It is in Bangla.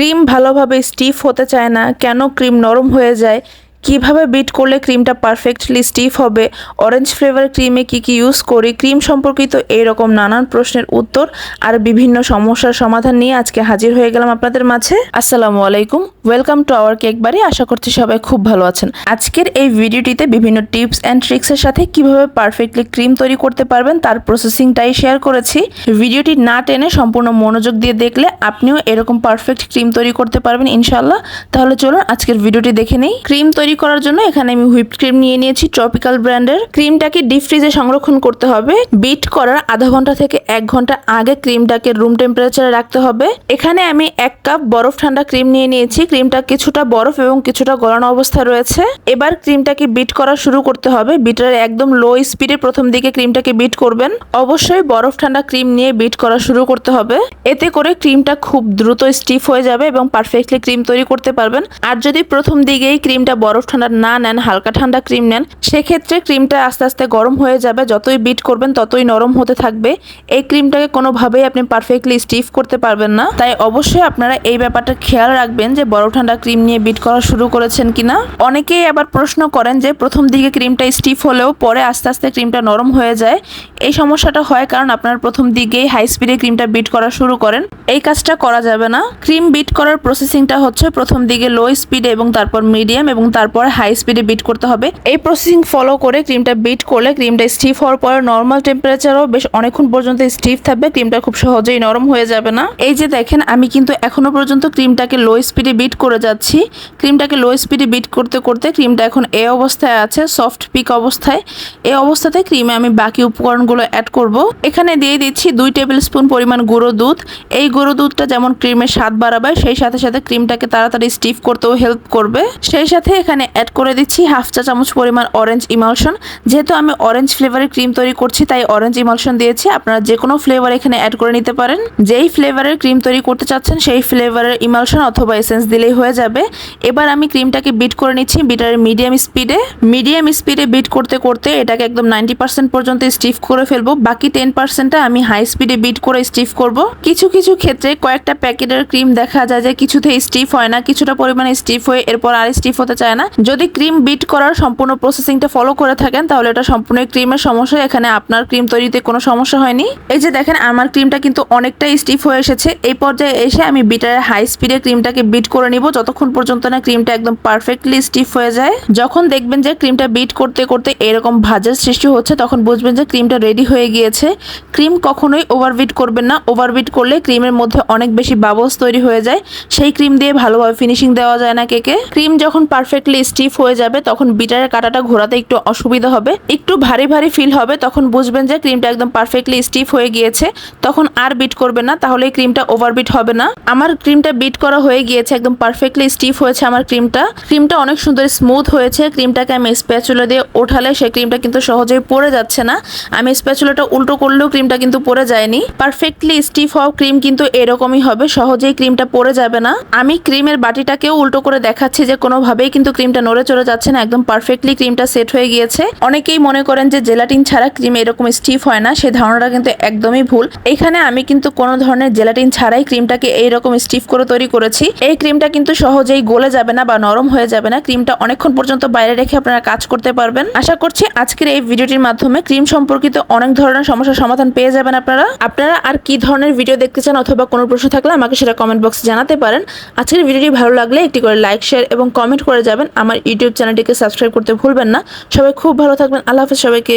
ক্রিম ভালোভাবে স্টিফ হতে চায় না কেন ক্রিম নরম হয়ে যায় কীভাবে বিট করলে ক্রিমটা পারফেক্টলি স্টিফ হবে? অরেঞ্জ ফ্লেভার ক্রিমে কি কি ইউজ করি? ক্রিম সম্পর্কিত এইরকম নানান প্রশ্নের উত্তর আর বিভিন্ন সমস্যার সমাধান নিয়ে আজকে হাজির হয়ে গেলাম আপনাদের মাঝে। আসসালামু আলাইকুম। ওয়েলকাম টু আওয়ার কেক বাড়ি। আশা করছি সবাই খুব ভালো আছেন। আজকের এই ভিডিওটিতে বিভিন্ন টিপস অ্যান্ড ট্রিক্সের সাথে কীভাবে পারফেক্টলি ক্রিম তৈরি করতে পারবেন তার প্রসেসিংটাই শেয়ার করেছি। ভিডিওটি না টেনে সম্পূর্ণ মনোযোগ দিয়ে দেখলে আপনিও এরকম পারফেক্ট ক্রিম তৈরি করতে পারবেন ইনশাল্লাহ তাহলে চলুন আজকের ভিডিওটি দেখে নেই। ক্রিম তৈরি করার জন্য এখানে আমি হুইপ ক্রিম নিয়ে নিয়েছি, ট্রপিক্যাল ব্র্যান্ডের। ক্রিমটাকে ডিপ ফ্রিজে সংরক্ষণ করতে হবে। বিট করার আধা ঘণ্টা থেকে এক ঘণ্টা আগে ক্রিমটাকে রুম টেম্পারেচারে রাখতে হবে। এখানে আমি এক কাপ বরফ ঠান্ডা ক্রিম নিয়ে নিয়েছি। ক্রিমটা কিছুটা বরফ এবং কিছুটা গলানো অবস্থায় রয়েছে। এবার ক্রিমটাকে বিট করা শুরু করতে হবে। বিটার একদম লো স্পিডে প্রথম দিকে ক্রিমটাকে বিট করবেন। অবশ্যই বরফ ঠান্ডা ক্রিম নিয়ে বিট করা শুরু করতে হবে। এতে করে ক্রিমটা খুব দ্রুত স্টিফ হয়ে যাবে এবং পারফেক্টলি ক্রিম তৈরি করতে পারবেন। আর যদি প্রথম দিকেই ক্রিমটা বরফ ঠান্ডা না নেন, হালকা ঠান্ডা ক্রিম নেন, সেক্ষেত্রে ক্রিমটা আস্তে আস্তে গরম হয়ে যাবে। যতই বিট করবেন, ততই নরম হতে থাকবে। এই ক্রিমটাকে কোনোভাবেই আপনি পারফেক্টলি স্টিফ করতে পারবেন না। তাই অবশ্যই আপনারা এই ব্যাপারটা খেয়াল রাখবেন যে বরফ ঠান্ডা ক্রিম নিয়ে বিট করা শুরু করেছেন কিনা। অনেকেই আবার প্রশ্ন করেন যে প্রথম দিকে ক্রিমটা স্টিফ হলেও পরে আস্তে আস্তে ক্রিমটা নরম হয়ে যায়। এই সমস্যাটা হয় কারণ আপনার প্রথম দিকেই হাই স্পিডে ক্রিমটা বিট করা শুরু করেন। এই কাজটা করা যাবে না। ক্রিম বিট করার প্রসেসিংটা হচ্ছে প্রথম দিকে লো স্পিডে এবং তারপর মিডিয়াম এবং তারপর হাই স্পিডে বিট করতে হবে। এই প্রসেসিং ফলো করে ক্রিমটা বিট করলে ক্রিমটা স্টিফ হওয়ার পরে নর্মাল টেম্পারেচারও বেশ অনেকক্ষণ পর্যন্ত স্টিফ থাকবে ক্রিমটা খুব সহজেই নরম হয়ে যাবে না। এই যে দেখেন, আমি কিন্তু এখনও পর্যন্ত ক্রিমটাকে লো স্পিডে বিট করে যাচ্ছি। ক্রিমটাকে লো স্পিডে বিট করতে করতে ক্রিমটা এখন এ অবস্থায় আছে সফট পিক অবস্থায়। এই অবস্থাতে ক্রিমে আমি বাকি উপকরণগুলো অ্যাড করব। এখানে দিয়ে দিচ্ছি দুই টেবিল স্পুন পরিমাণ গুঁড়ো দুধ। এই গুঁড়ো দুধটা যেমন ক্রিমের স্বাদ বাড়াবে, সেই সাথে সাথে ক্রিমটাকে তাড়াতাড়ি স্টিফ করতেও হেল্প করবে। সেই সাথে এখানে অ্যাড করে দিচ্ছি হাফ চা চামচ পরিমাণ অরেঞ্জ ইমালশন যেহেতু আমি অরেঞ্জ ফ্লেভারের ক্রিম তৈরি করছি, তাই অরেঞ্জ ইমালশন দিয়েছি। আপনারা যে কোনো ফ্লেভার এখানে অ্যাড করে নিতে পারেন। যেই ফ্লেভারের ক্রিম তৈরি করতে চাচ্ছেন, সেই ফ্লেভারের ইমালশন অথবা এসেন্স দিলেই হয়ে যাবে। এবার আমি ক্রিমটাকে বিট করে নিচ্ছি বিটারের মিডিয়াম স্পিডে মিডিয়াম স্পিডে বিট করতে করতে এটাকে একদম নাইনটি পার্সেন্ট পর্যন্ত স্টিফ করে ফেলব। বাকি টেন পার্সেন্টটা আমি হাই স্পিডে বিট করে স্টিফ করব। কিছু কিছু ক্ষেত্রে কয়েকটা প্যাকেটের ক্রিম দেখা যায় যে কিছুতেই স্টিফ হয় না, কিছুটা পরিমাণে স্টিফ হয়ে এরপর আর স্টিফ হতে চায় না। যদি ক্রিম বিট করার সম্পূর্ণ প্রসেসিংটা ফলো করে থাকেন, তাহলে এটা সম্পূর্ণ ক্রিমের সমস্যা। এখানে আপনার ক্রিম তৈরিতে কোনো সমস্যা হয়নি। এই যে দেখেন, আমার ক্রিমটা কিন্তু অনেকটাই স্টিফ হয়ে এসেছে। এই পর্যায়ে এসে আমি বিটারের হাই স্পিডে ক্রিমটাকে বিট করে নিব। যতক্ষণ পর্যন্ত না ক্রিমটা একদম পারফেক্টলি স্টিফ হয়ে যায়, যখন দেখবেন যে ক্রিমটা বিট করতে করতে এরকম ভাজের সৃষ্টি হচ্ছে, তখন বুঝবেন যে ক্রিমটা রেডি হয়ে গিয়েছে। ক্রিম কখনোই ওভারবিট করবেন না। ওভারবিট করলে ক্রিমের মধ্যে অনেক বেশি বাবলস তৈরি হয়ে যায়। সেই ক্রিম দিয়ে ভালোভাবে ফিনিশিং দেওয়া যায় না কেকে। ক্রিম যখন পারফেক্টলি স্টিফ হয়ে যাবে, তখন বিটারের কাটাটা ঘোরাতে একটু অসুবিধা হবে। একটু ভারী ভারী ফিল হবে, তখন বুঝবেন যে ক্রিমটা একদম পারফেক্টলি স্টিফ হয়ে গিয়েছে। তখন আর বিট করবে না, তাহলে এই ক্রিমটা ওভারবিট হবে না। আমার ক্রিমটা বিট করা হয়ে গিয়েছে, একদম পারফেক্টলি স্টিফ হয়েছে আমার ক্রিমটা ক্রিমটা অনেক সুন্দর স্মুথ হয়েছে ক্রিমটাকে আমি স্প্যাচুলা দিয়ে ওঠালে সেই ক্রিমটা কিন্তু সহজেই পড়ে যাচ্ছে না। আমি স্প্যাচুলাটা উল্টো করলেও ক্রিমটা কিন্তু পড়ে যায়নি। পারফেক্টলি স্টিফ হওয়া ক্রিম কিন্তু এরকমই হবে, সহজেই ক্রিমটা পড়ে যাবে না। আমি ক্রিমের বাটিটাকেও উল্টো করে দেখাচ্ছি যে কোনোভাবেই কিন্তু ক্রিমটা নড়ে চড়ে যাচ্ছে না, একদম পারফেক্টলি ক্রিমটা সেট হয়ে গিয়েছে। অনেকেই মনে করেন যে জেলাটিন ছাড়া ক্রিম এরকম স্টিফ হয় না সেই ধারণাটা কিন্তু একদমই ভুল। এখানে আমি কিন্তু কোনো ধরনের জেলাটিন ছাড়াই ক্রিমটাকে এইরকম স্টিফ করে তৈরি করেছি। এই ক্রিমটা কিন্তু সহজেই গলে যাবে না বা নরম হয়ে যাবে না। ক্রিমটা অনেকক্ষণ পর্যন্ত বাইরে রেখে আপনারা কাজ করতে পারবেন। আশা করছি আজকের এই ভিডিওটির মাধ্যমে ক্রিম সম্পর্কিত অনেক ধরনের সমস্যার সমাধান পেয়ে যাবেন আপনারা। আপনারা আর কি ধরনের ভিডিও দেখতে চান অথবা কোনো প্রশ্ন থাকলে আমাকে সেটা কমেন্ট বক্সে জানাতে পারেন। আজকের ভিডিওটি ভালো লাগলে একটি করে লাইক শেয়ার এবং কমেন্ট করে যাবেন। আমার ইউটিউব চ্যানেলটিকে সাবস্ক্রাইব করতে ভুলবেন না। সবাই খুব ভালো থাকবেন। আল্লাহ হাফেজ। সবাইকে